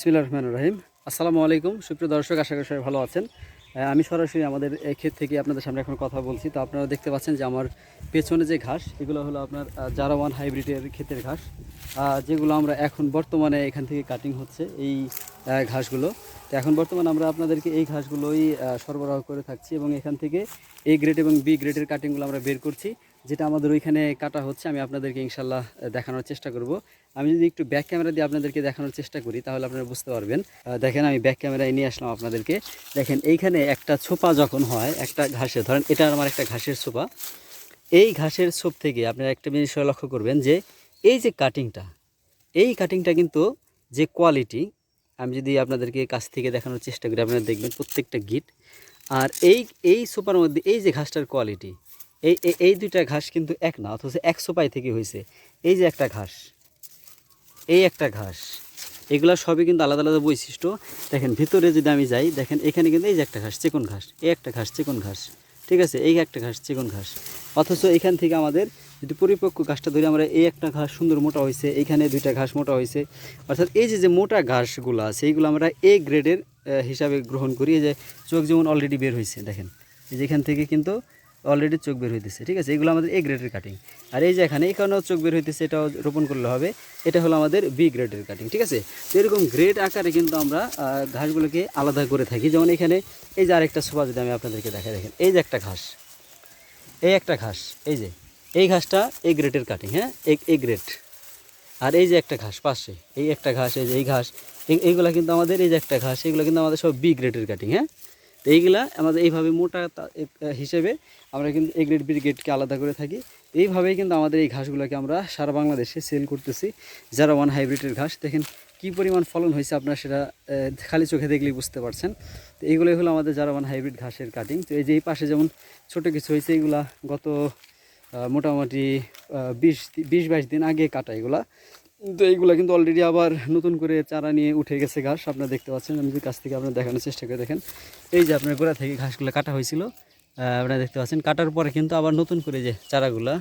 বিসমিল্লা রহমান রহিম। আসসালামু আলাইকুম। সুপ্রিয় দর্শক, আশা করি সবাই ভালো আছেন। আমি সরাসরি আমাদের ক্ষেত থেকে আপনাদের সামনে এখন কথা বলছি। তো আপনারা দেখতে পাচ্ছেন যে আমার পেছনে যে ঘাস, এগুলো হলো আপনার জারাওয়ান হাইব্রিডের ক্ষেতের ঘাস। যেগুলো আমরা এখন বর্তমানে এখান থেকে কাটিং হচ্ছে এই ঘাসগুলো। তো এখন বর্তমানে আমরা আপনাদেরকে এই ঘাসগুলোই সরবরাহ করে থাকছি এবং এখান থেকে এ গ্রেড এবং বি গ্রেডের কাটিংগুলো আমরা বের করছি। যেটা আমাদের ওইখানে কাটা হচ্ছে, আমি আপনাদেরকে ইনশাল্লাহ দেখানোর চেষ্টা করব। আমি যদি একটু ব্যাক ক্যামেরা দিয়ে আপনাদেরকে দেখানোর চেষ্টা করি, তাহলে আপনারা বুঝতে পারবেন। দেখেন, আমি ব্যাক ক্যামেরায় নিয়ে আসলাম আপনাদেরকে। দেখেন, এইখানে একটা ছোপা যখন হয়, একটা ঘাসে ধরেন এটা আমার একটা ঘাসের ছোপা। এই ঘাসের ছোপ থেকে আপনারা একটা জিনিস লক্ষ্য করবেন যে, এই যে কাটিংটা এই কাটিংটা কিন্তু যে কোয়ালিটি আমি যদি আপনাদেরকে কাছ থেকে দেখানোর চেষ্টা করি, আপনারা দেখবেন প্রত্যেকটা গিট আর এই এই সোপার মধ্যে, এই যে ঘাসটার কোয়ালিটি এই, এই- দুইটা ঘাস কিন্তু এক না, অথচ এক সোপাই থেকে হয়েছে এই যে একটা ঘাস, এই একটা ঘাস, এগুলা সবই কিন্তু আলাদা আলাদা বৈশিষ্ট্য। দেখেন, ভিতরে যদি আমি যাই, দেখেন এখানে কিন্তু এই যে একটা ঘাস, চিকন ঘাস, এই একটা ঘাস, চিকন ঘাস, ঠিক আছে? এই একটা ঘাস, চিকন ঘাস। অথচ এখান থেকে আমাদের যদি পরিপক্ক ঘাসটা ধরে, আমরা এই একটা ঘাস সুন্দর মোটা হয়েছে এইখানে দুইটা ঘাস মোটা হয়েছে অর্থাৎ এই যে যে মোটা ঘাসগুলো আছে এইগুলো আমরা এ গ্রেডের হিসাবে গ্রহণ করি যে চোখ যেমন অলরেডি বের হয়েছে দেখেন। এই যে এখান থেকে কিন্তু অলরেডি চোখ বের হইতেছে, ঠিক আছে? এগুলো আমাদের এ গ্রেডের কাটিং আর এই যে এখানে এই কারণেও চোখ বের হইতেছে, এটাও রোপণ করলে হবে। এটা হলো আমাদের বি গ্রেডের কাটিং ঠিক আছে? তো এরকম গ্রেড আকারে কিন্তু আমরা ঘাসগুলোকে আলাদা করে থাকি। যেমন এখানে, এই যে আরেকটা সোফা যদি আমি আপনাদেরকে দেখাই, দেখেন, এই যে একটা ঘাস। এই একটা ঘাস, এই যে, এই ঘাসটা এ গ্রেডের কাটিং হ্যাঁ? এ গ্রেড আর এই যে একটা ঘাস, পাশে, এই একটা ঘাস, এই যে এই ঘাস, এই- এইগুলা কিন্তু আমাদের, এই যে একটা ঘাস, এগুলো কিন্তু আমাদের সব বি গ্রেডের কাটিং হ্যাঁ? এইগুলা আমাদের এইভাবে মোটা হিসেবে আমরা কিন্তু এ গ্রেড বি গ্রেডকে আলাদা করে থাকি। এইভাবেই কিন্তু আমাদের এই ঘাসগুলোকে আমরা সারা বাংলাদেশে সেল করতেছি। যারা ওয়ান হাইব্রিডের ঘাস, দেখেন কী পরিমাণ ফলন হয়েছে আপনারা সেটা খালি চোখে দেখলেই বুঝতে পারছেন। তো এইগুলোই হলো আমাদের যারা ওয়ান হাইব্রিড ঘাসের কাটিং তো এই যে এই পাশে যেমন ছোটো কিছু হয়েছে, এইগুলা গত মোটামুটি বিশ বিশ বাইশ দিন আগে কাটা এগুলা। তো এইগুলা কিন্তু অলরেডি আবার নতুন করে চারা নিয়ে উঠে গেছে ঘাস। আপনারা দেখতে পাচ্ছেন, আমি যদি কাছ থেকে আপনার দেখানোর চেষ্টা করে দেখেন। এই যে আপনার গোড়া থেকে ঘাসগুলো কাটা হয়েছিল আপনারা দেখতে পাচ্ছেন, কাটার পরে কিন্তু আবার নতুন করে যে চারাগুলা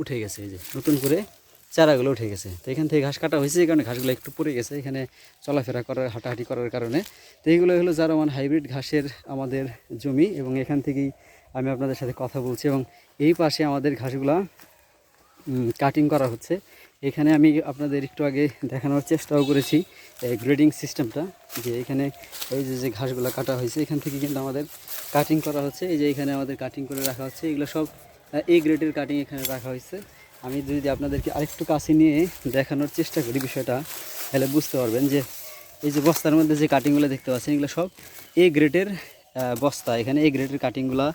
উঠে গেছে, এই যে নতুন করে চারাগুলো উঠে গেছে। তো এখান থেকে ঘাস কাটা হয়েছে, এই কারণে ঘাসগুলো একটু পড়ে গেছে, এখানে চলাফেরা করার, হাঁটাহাঁটি করার কারণে। তো এইগুলো হলো জারোয়ান হাইব্রিড ঘাসের আমাদের জমি, এবং এখান থেকেই আমি আপনাদের সাথে কথা বলছি, এবং এই পাশে আমাদের ঘাসগুলা কাটিং করা হচ্ছে। এখানে আমি আপনাদের একটু আগে দেখানোর চেষ্টাও করেছি এই গ্রেডিং সিস্টেমটা যে এখানে এই যে যে ঘাসগুলো কাটা হয়েছে, এখান থেকে কিন্তু আমাদের কাটিং করা হচ্ছে। এই যে এখানে আমাদের কাটিং করে রাখা হচ্ছে, এগুলো সব এই গ্রেডের কাটিং এখানে রাখা হয়েছে। আমি যদি আপনাদেরকে আরেকটু কাছে নিয়ে দেখানোর চেষ্টা করি বিষয়টা, তাহলে বুঝতে পারবেন যে এই যে বস্তার মধ্যে যে কাটিংগুলো দেখতে পাচ্ছেন, এগুলো সব এ গ্রেডের বস্তা। এখানে এই গ্রেডের কাটিংগুলো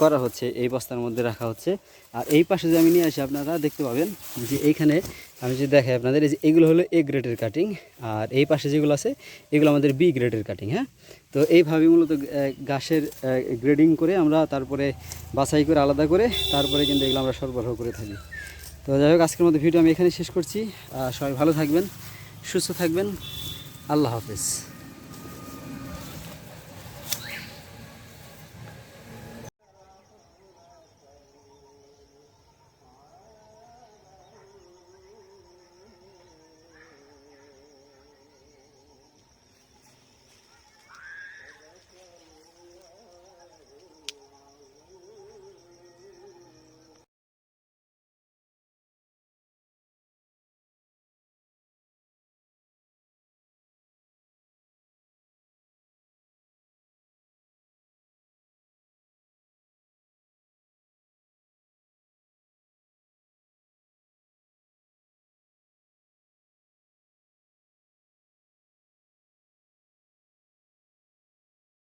করা হচ্ছে, এই বস্তার মধ্যে রাখা হচ্ছে। আর এই পাশে যদি আমি নিয়ে আসি, আপনারা দেখতে পাবেন যে এইখানে আমি যদি দেখাই আপনাদের, এই যে এগুলো হলো এ গ্রেডের কাটিং আর এই পাশে যেগুলো আছে, এগুলো আমাদের বি গ্রেডের কাটিং হ্যাঁ? তো এইভাবে মূলত ঘাসের গ্রেডিং করে আমরা তারপরে বাছাই করে আলাদা করে তারপরে কিন্তু এগুলো আমরা সরবরাহ করে থাকি। তো যাই হোক, আজকের মতো ভিডিও আমি এখানে শেষ করছি। সবাই ভালো থাকবেন, সুস্থ থাকবেন। আল্লাহ হাফেজ।